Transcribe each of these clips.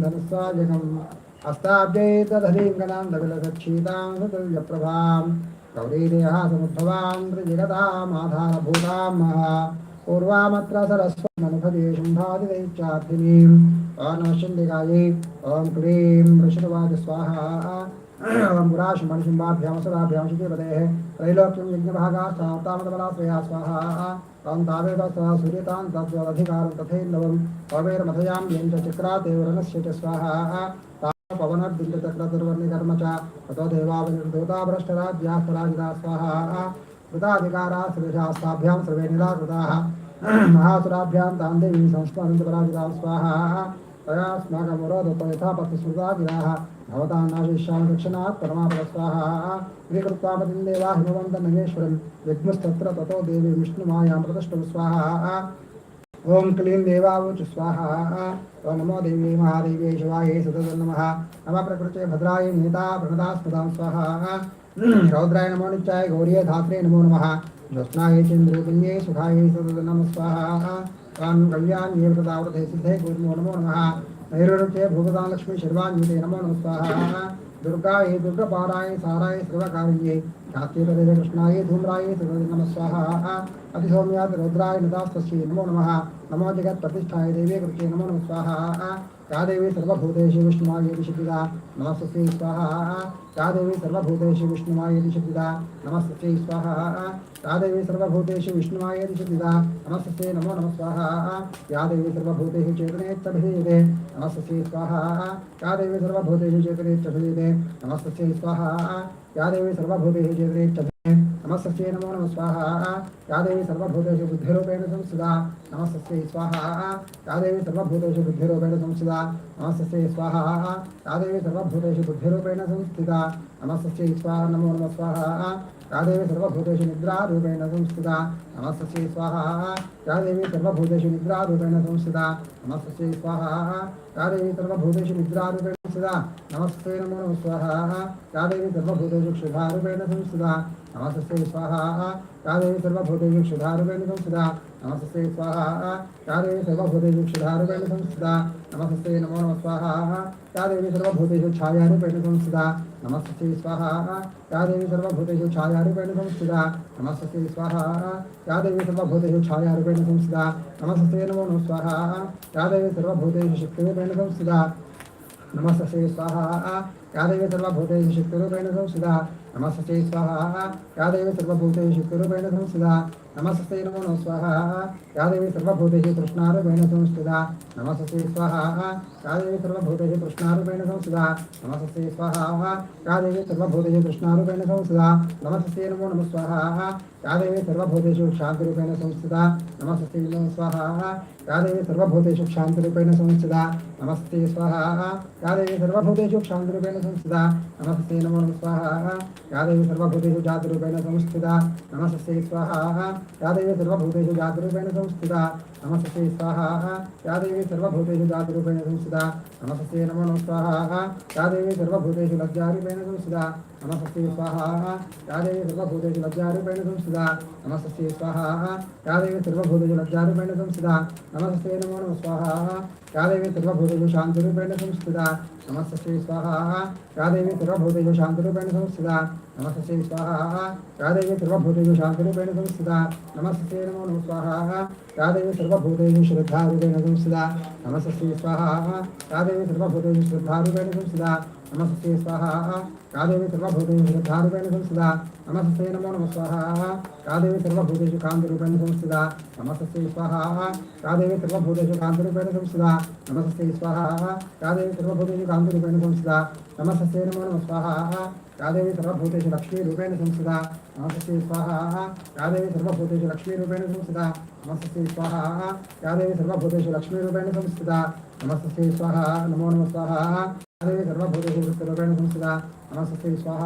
धनुस्वाजनम् अस्ताब्जैतदधीङ्गनां दविलसक्षीतां सुतुल्यप्रभां गौरीदेहासमुद्भवां त्रिजगतामाधारभूतां महा पूर्वामत्र सरस्वमनुपदे शुम्भादिदैत्यार्थिनीम् ॐ नमश्चण्डिकायै ॐ क्लीं वृषभवाज स्वाहा అంగురాశి మనిషింబాభ్యామసరాభ్యామశిదేవదే త్రైలోక్యం యజ్ఞభాగాస్తామతబలాశ్రయా స్వాహా తాంతావేవస్వా సూర్యతాం తత్వధికారం తథైర్నవం పవేరమథయాం ఏం చక్రాతేవరణశ్య చ స్వాహా పవనర్దిండచక్రతుర్వర్ణికర్మ చ తతో దేవావనిర్దూతా భ్రష్టరాజ్యాస్వరాజిదా స్వాహా కృతాధికారా శ్రీషాస్తాభ్యాం సర్వే నిరాకృతా మహాసురాభ్యాం తాం దేవీ సంస్మరంతపరాజిదా స్వాహా निराकृताः महासुराभ्यां तां देवीं संस्मरन्ति पराजिता स्वाहा तयास्माकमुरोदतो यथा पतिस्मृता गिराः भवतां नाशिष्यां दक्षिणात् परमापद स्वाहा स्वीकृत्वा पतिं देवा हिमवन्तं नगेश्वरं यज्ञस्तत्र ततो देवी विष्णुमायां प्रतिष्ठं स्वाहा ओम क्लीं देवावुच स्वाहा ओम नमो देवी महादेवी शिवाय सतत नमः नमः प्रकृते भद्राय नीता प्रणदा स्मृतां स्वाहा रौद्राय नमो नित्याय गौर्ये धात्रे नमो नमः ज्योत्स्नाय चन्द्रोपिन्ये सुखाय सतत नमः स्वाहा तान् कल्याण्ये प्रदावृते सिद्धे गुरुमो नमो नमः नैरुरुचे भूपदां लक्ष्मी शर्वान्विते नमो नमः स्वाहा दुर्गाय दुर्गपाराय साराय सर्वकार्ये कृष्णाय धूम्राय नमः स्वाहा। रुद्राय नदास्तस्यै नमो नमः। नमो जगत्प्रतिष्ठाय देवे कृते नमो नमः स्वाहा। या देवी सर्वभूतेषु विष्णुमायेति शिखिता नमस्तस्यै स्वाहा। या देवी सर्वभूतेषु विष्णुमायेति शिखिता नमस्तस्यै स्वाहा। या देवी सर्वभूतेषु विष्णुमायेति शिखिता नमस्तस्यै नमो नमः स्वाहा। या देवी सर्वभूतेषु चेतनेत्यभिधीयते नमस्तस्यै स्वाहा। या देवी सर्वभूतेषु चेतनेत्यभिधीयते नमस्तस्यै स्वाहा। या देवी सर्वभूतेषु चेतनेत्यभिधीयते नमस्तस्यै नमो नमः स्वाहा या देवी सर्वभूतेषु बुद्धिरूपेण संस्थिता नमस्तस्यै स्वाहा या देवी सर्वभूतेषु बुद्धिरूपेण संस्थिता नमस्तस्यै स्वाहा या देवी सर्वभूतेषु बुद्धिरूपेण संस्थिता నమస్తే స్వాహ నమో నమ స్వాహ. యాదేవి సర్వభూతేషు నిద్రారూపేణ సంస్థిత. నమస్తే స్వాహ యాదేవి సర్వభూతేషు నిద్రారూపేణ సంస్థిత. నమస్తే స్వాహ యాదేవి సర్వభూతేషు నిద్రారూపేణ సంస్థిత. నమస్తే నమో నమ స్వాహ. యాదేవి సర్వభూతేషు క్షుధారూపేణ సంస్థిత. నమస్తే స్వాహ యాదేవి సర్వభూతేషు క్షుధారూపేణ సంస్థిత. या देवी सर्वभूतेषु क्षुधारूपेण संस्थिता नमस्ते स्वाहा या देवी सर्वभूतेषु क्षुधारूपेण संस्थिता नमस्ते नमो नमः स्वाहा या देवी सर्वभूतेषु छायारूपेण संस्थिता नमस्ते स्वाहा या देवी सर्वभूतेषु छायारूपेण संस्थिता नमस्ते स्वाहा या देवी सर्वभूतेषु छायारूपेण संस्थिता नमस्ते नमो नमः स्वाहा या देवी सर्वभूतेषु शक्तिरूपेण संस्थिता नमस्ते स्वाहा या देवी सर्वभूतेषु शक्तिरूपेण संस्थिता नमस्ते स्वाहा या देवी सर्वभूतेषु शक्तिरूपेण संस्थिता నమస్తే నమో నో స్వాహ. యాదేవి సర్వభూతేషు కృష్ణారూపేణ సంస్థుత నమస్తే స్వాహ. యాదేవి సర్వభూతేషు కృష్ణారూపేణ సంస్థుత నమస్తే స్వాహ. యాదేవి సర్వభూతేషు కృష్ణారూపేణ సంస్థుత నమస్తే నమో నమ స్వాహ. యాదేవి సర్వభూతేషు క్షాంతిరూపేణ సంస్థుత నమస్తే నమో స్వాహ. యాదేవి సర్వభూతేషు క్షాంతిరూపేణ సంస్థుత నమస్తే స్వాహ. యాదేవి సర్వభూతేషు క్షాంతిరూపేణ సంస్థుత నమస్తే నమో నమ స్వాహ. యాదేవి సర్వభూతేషు జాతిరూపేణ సంస్థుత నమస్తే స్వాహ. యాదేవి సర్వభూతేషు జాతరూపేణ సంస్థిత నమస్తే స్వాహ. యాదేవి సర్వభూతేషు జాతరూపేణ సంస్థిత నమస్తే నమో నమ స్వాహ. యాదేవి సర్వభూతేషు లజ్జారూపేణ సంస్థిత నమస్తే స్వాహ. యాదేవి సర్వభూతేషు లజ్జారూపేణ సంస్థిత నమస్తే స్వాహ. యాదేవి సర్వభూతేషు లజ్జారూపేణ సంస్థిత నమస్తే నమో నమ స్వాహ. యాదేవి సర్వభూతేషు శాంతిరూపేణ సంస్థిత నమస్తే స్వాహ. యాదేవి సర్వభూతేషు శాంతిరూపేణ సంస్థిత నమస్తే స్వాహ. రాధేవి సర్వభూతేజు శాంతిరూపేణ సంస్థిత. నమస్తే నమో నమ స్వాహ. రాధేవి సర్వభూతేజు శ్రద్ధారూపేణ సంస్థిత. నమస్తే స్వాహ. రాధేవి సర్వభూతేజు శ్రద్ధారూపేణ సంస్థిత. నమస్తే స్వాహ. రాధేవి సర్వభూతేజు శ్రద్ధారూపేణ సంస్థిత. నమస్తే నమో నమ స్వాహ. రాధేవి సర్వభూతేషు కాంతిరూపేణ సంస్థిత. నమస్తే స్వాహ. రాధేవి సర్వభూతేషు కాంతిరూపేణ సంస్థిత. నమస్తే స్వాహ. రాధేవి సర్వభూతేషు కాంతిరూపేణ సంస్థిత. నమస్తే నమో నమ స్వాహ. యాదేవి సర్వభూతేషు లక్ష్మీ రూపేణ సంస్థ నమస్తే స్వాహ. యాదేవి సర్వభూతేషు లక్ష్మీ రూపేణ సంస్థ నమస్తే స్వాహ. యాదేవి సర్వభూతేషు లక్ష్మీ రూపేణ సంస్థ నమస్తే స్వాహ. నమో నమ స్వాహ. రాధేవి సర్వభూతేషు వృత్తిరూపేణ సంస్థిత మనసస్థై స్వాహ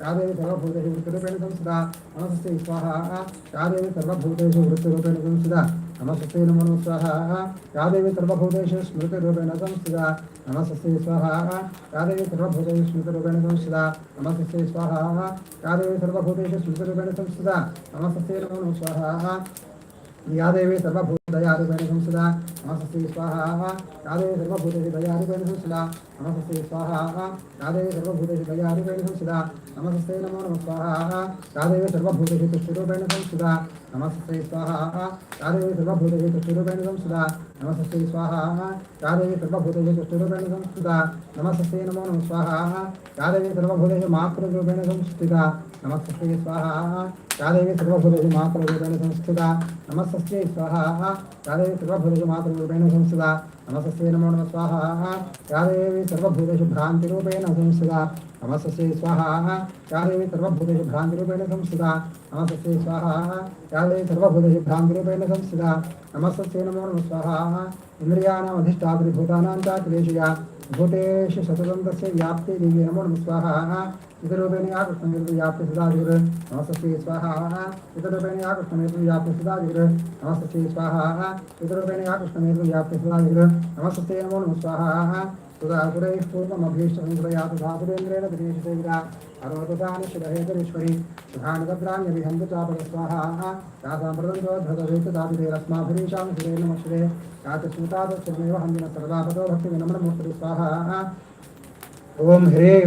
రాధేవి సర్వభూతేషు వృత్తిరూపేణ సంస్థిత మనసస్థై స్వాహ రాధేవి సర్వభూతేషు వృత్తిరూపేణ సంస్థిత నమసస్థై నమో స్వాహ. రాధేవి సర్వభూతేషు స్మృతిరూపేణ సంస్థిత నమసస్థై స్వాహ రాధేవి సర్వభూతేషు స్మృతిరూపేణ సంస్థిత నమసస్థై స్వాహ రాధేవి సర్వభూతేషు స్మృతిరూపేణ సంస్థిత నమసస్థై నమో స్వాహ. యాదేవి సర్వభూత దయారూపేణ సంసదా నమస్తే స్వాహ రాధే సర్వభూతేషు దయారూపేణ సంసదా నమస్తే స్వాహ రాధే సర్వభూతేషు దయారూపేణ సంసదా నమస్తే నమో నమ స్వాహ రాధే సర్వభూతేషు తుష్టిరూపేణ సంసదా నమస్తే స్వాహ. రాధవే సర్వభూతవే చతురూపేణ సంస్థుత నమస్తే స్వాహ. రాధవే సర్వభూతవే చతురూపేణ సంస్థుత నమస్తే నమో నమ స్వాహ. రాధవే సర్వభూతవే మాతృరూపేణ సంస్థిత నమస్తే స్వాహ. రాధవే సర్వభూతవే మాతృరూపేణ సంస్థిత నమస్తే స్వాహ. రాధవే సర్వభూతవే మాతృరూపేణ సంస్థిత నమస్తే నమో నమ స్వాహ. రాధవే సర్వభూతేషు భ్రాంతిరూపేణ సంస్థిత నమస్తే స్వాహ. యాదవి సర్వభూతేషు భ్రాంతిరూపేణ సంస్థిత. నమస్తే స్వాహ. యాదవి సర్వభూతేషు భ్రాంతిరూపేణ సంస్థిత. నమస్తే నమో నమ స్వాహ. ఇంద్రియాణమధిష్టాద్రిభూతానాం చాక్లేశయ భూతేషు సతతంత్రస్య వ్యాప్తి దివ్య నమో నమ స్వాహ. ఇతరూపేణ యాకృష్ణమిరు వ్యాప్తి సదాదిగురు నమస్తే స్వాహ. ఇతరూపేణ యాకృష్ణమిరు వ్యాప్తి సదాదిగురు నమస్తే స్వాహ. ఇతరూపేణ యాకృష్ణమిరు వ్యాప్తి సదాదిగురు నమస్తే నమో నమ స్వాహ. सुधासुरैः पूर्वमभीष्टं कृपया सुधासुरेन्द्रेण दिनेशते गिरा अरोदतानि शिवहेतरीश्वरी सुधानतप्राण्यभिहन्तु चापदस्वाहाः स्वाहा ॐ ह्रीं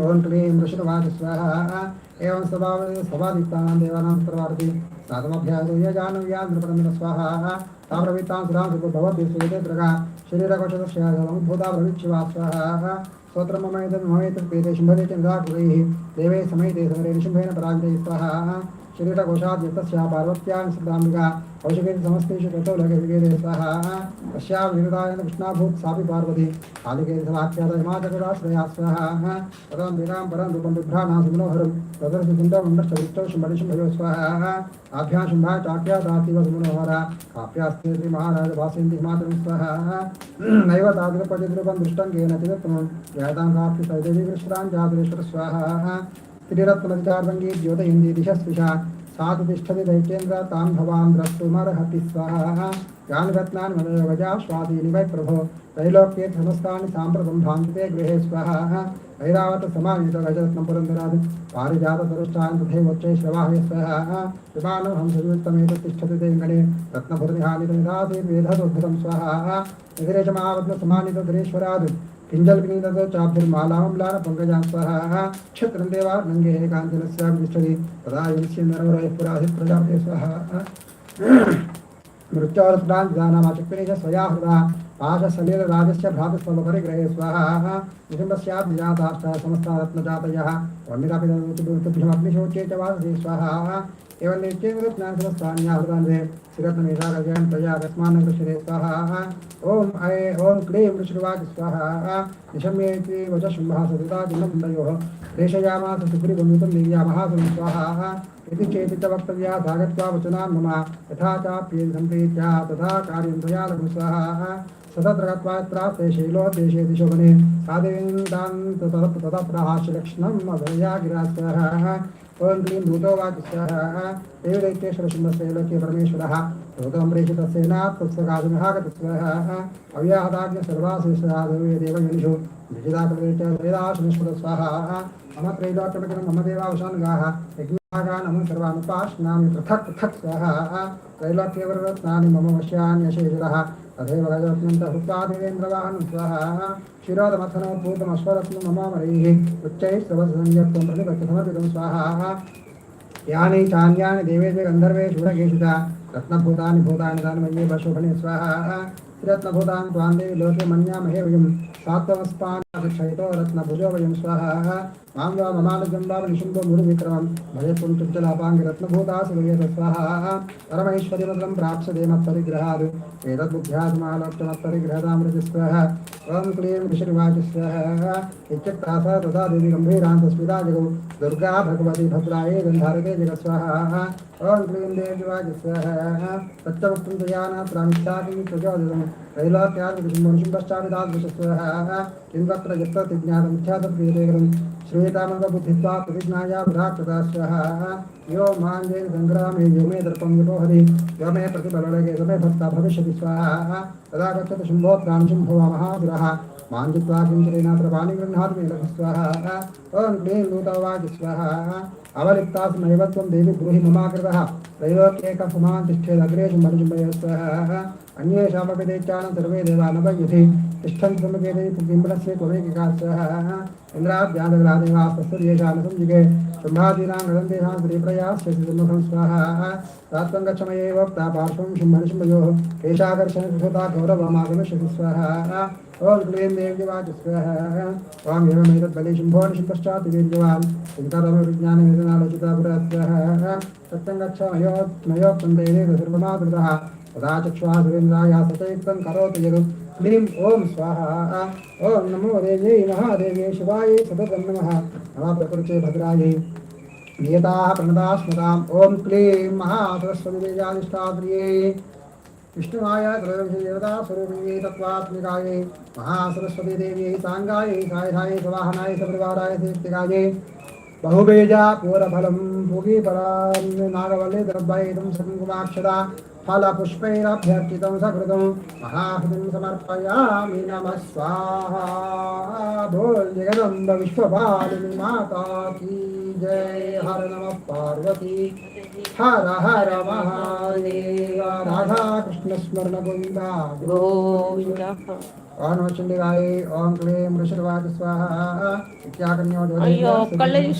ओं क्लीं ऋषिर्वाच स्वाहा एवं स्वभाव स्वभादित्तानां देवानां सर्वार्थी सातमभ्यासूय जानव्या नृपदमिन स्वाहा ताम्रवित्तां सुरां सुखो भवति सुयते द्रगा शरीरकोशस्य भूता भविष्यवा स्वाहा स्तोत्रं मम एतत् मम एतत् प्रीते शुम्भते च निराकुलैः देवे समयते समरे निशुम्भेन पराजिते स्वाहा शरीरकोशात् यतस्या पार्वत्यां सदाम्बिका कौशिकेति समस्तेषु गतौ पश्या विगतायन कृष्णाभूत् सापि पार्वती परं रूपं सुमनोहरं भयो आभ्यां शुम्भा सुमनोहरा काप्यास्ते महाराज भासयन्ति हिमाचलं स्वाः नैव तादृक्पतिद्रूपं दृष्टं केन तिरुत्तमं जयतां काप्यसौ कृष्णां సాధు తిష్టది దైకేంద్ర తాన్ భవాన్ ద్రష్టుమర్హతి స్వాహ. యాని రత్నాన్ని మమే వజాశ్వాదీని వై ప్రభో. త్రైలోక్యే సమస్తాన్ని సాంప్రతం భాంతితే గృహే స్వాహ. ఐరావత సమావేత గజరత్నం పురంధరాది. పారిజాత తరుష్టాన్ తథే వచ్చే శ్రవాహ్య స్వాహ. విమానం హంసయుక్తమేత తిష్టతి దేంగణే. రత్నభృతిహాని వేధాసేర్వేధదోద్భుతం స్వాహ. నిధిరేషమావత్న సమానిత ధురేశ్వరాది. पिञ्जलविनीदतो चाभ्युर्मालां लालपङ्कजां स्वराः क्षत्रं देवार्णङ्गे काञ्चनस्यां तिष्ठति तदा यस्य नरवरयः पुराधिः प्रजापते स्वः। मृत्योरसुरान् जानामाचक्रे स्वया हृदा राजसमेन राजस्य भ्रातस्वमपरि ग्रहे स्वाहा। निशम्बस्याभिजाताष्टः च स्वाहा। एवं निश्चयमृत्नासमस्तान्याहृतान्ते श्रीरत्नमेधागजयन्तया कृषिरे स्वाहा। ॐ ऐ ॐ क्लीं ऋषिवाक् स्वाहा। निशम्येति सदिता प्रेषयामास स्वाहा। यदि चेति च वक्तव्या भागत्वा वचनान् मम। यथा चाप्येति सम्प्रीत्या, तथा कार्यं त्वया लघुस्वाः सतत्र गत्वा यत्रास्ते शैलो देशे दिशोभने सादेवीन्दान् ततः प्रहास्यलक्षणम् अभया गिरास्वः ॐ क्लीं भूतो वाक्स्वः एव लोके परमेश्वरः लोकमृषित सेना तत्सकाशुरागतस्वः अव्याहताग्निसर्वासुविश्वराधवेदेवयनिषु विजिताकृतेदाशनिष्कृतस्वाहाः मम त्रैलोकमकिं मम देवावशानुगाः यज्ञागा नमो सर्वानुपाश्नामि पृथक् पृथक् स्वाहाः त्रैलोक्यवरत्नानि मम वश्यान्यशेषिरः तथैव गजरत्नन्तः हुत्वा देवेन्द्रवाहनं स्वाहाः क्षीरोदमथनो पूतमश्वरत्नं मम मरीः उच्चैः सर्वसंज्ञत्वं प्रतिपक्षसमर्पितं स्वाहाः यानि चान्यानि देवेषु गन्धर्वेषु रगेषु రత్నభూతాన్ని భూతాన్ని దానమయ్యే పశుభణి స్వాహ త్రిరత్నభూతాన్ని త్వాందేవి లోకే మన్యామహేవయం సాత్వమస్పాన్ అభిక్షయతో రత్నభుజోయం స్వాహ. మాం వా మమానుజం వా నిశుంభో గురు విక్రమం భయత్వం తుజ్జలాపాంగిరత్నభూతాసువేద స్వాహ. పరమైశ్వర్యమతం ప్రాప్స్యతే మత్పరిగ్రహాదు. ఏతద్బుద్ధ్యాత్మాలప్తమత్పరిగ్రహదామృతిస్వహ ఓం క్లీం ఋషిర్వాచస్వహ ఇత్యక్తాస తథా దేవి గంభీరాంతస్మితా జగౌ దుర్గా భగవతి భద్రాయే గంధారకే జగస్వహ ఓం క్లీం దేవి వాచస్వహ సత్యవక్తం జయానా त्रैलोक्यादिपश्चादिदाद्वशस्वः किङ्कत्र यत्तज्ञातमुख्यातप्रियतेकरं श्रूयतामल्पबुद्धित्वा प्रतिज्ञाया बुधाकृताश्रः यो माञ्जे यो मे दर्पं मे प्रतिबलगे यो मे भक्ता, भविष्यति, स्वाहा तदा गच्छति शुम्भोत्रां शुम्भवामः दुरः माञ्जित्वा किञ्चरेणात्र वाणिगृह्णाति मे लघुस्वाहा ॐ क्लीं नूतवाचि अन्येषामपि सर्वे देवानपै यथि तिष्ठन्त्वमुखेति किम्बलस्य त्वमेकिकाश्रयः इन्द्राभ्यादग्रादेवास्तस्य येषां संयुगे ब्रह्मादीनां गणन्तेषां त्रिप्रयास्य सम्मुखं स्वाहा। तात्वं प्रापार्श्वं शिम्बनिशिम्बयोः केशाकर्षणसुता गौरवमागमिष्यति स्वाहा। सर्वमादृतः। तदा चक्ष्वा सुरेन्द्राय सचयुक्तं करोतु यदु ॐ स्वाहा। ॐ नमो देव्यै महादेव्यै शिवायै सततं नमः नमः प्रकृते भद्रायै। नियताः प्रणताः स्मताम्। ॐ क्लीं महासरस्वतीदेजाधिष्ठात्र्यै विष्णुमाय त्रयोदशदेवता स्वरूपिण्यै तत्त्वात्मिकायै। महासरस्वतीदेव्यै साङ्गायै, सायधायै, सवाहनाय, सपरिवाराय सेत्तिकायै बहुबीजा पूरफलं भुगिफलान् नागवल्ले द्रव्यैदं सकुङ्कुमाक्षदा फलपुष्पैरभ्यर्चितं सकृतं महाहृदिं समर्पयामि नमः स्वाहा। बोल जगदम्ब विश्वपालिनि माता की जय। हर नमः पार्वती। हर हर महादेव। राधा कृष्ण स्मरण गोविन्दा गोविन्द। ओम चंडिकाय ओम क्लीं वृषभवाद स्वाहा। इत्याकन्यो अय्यो कल्लयु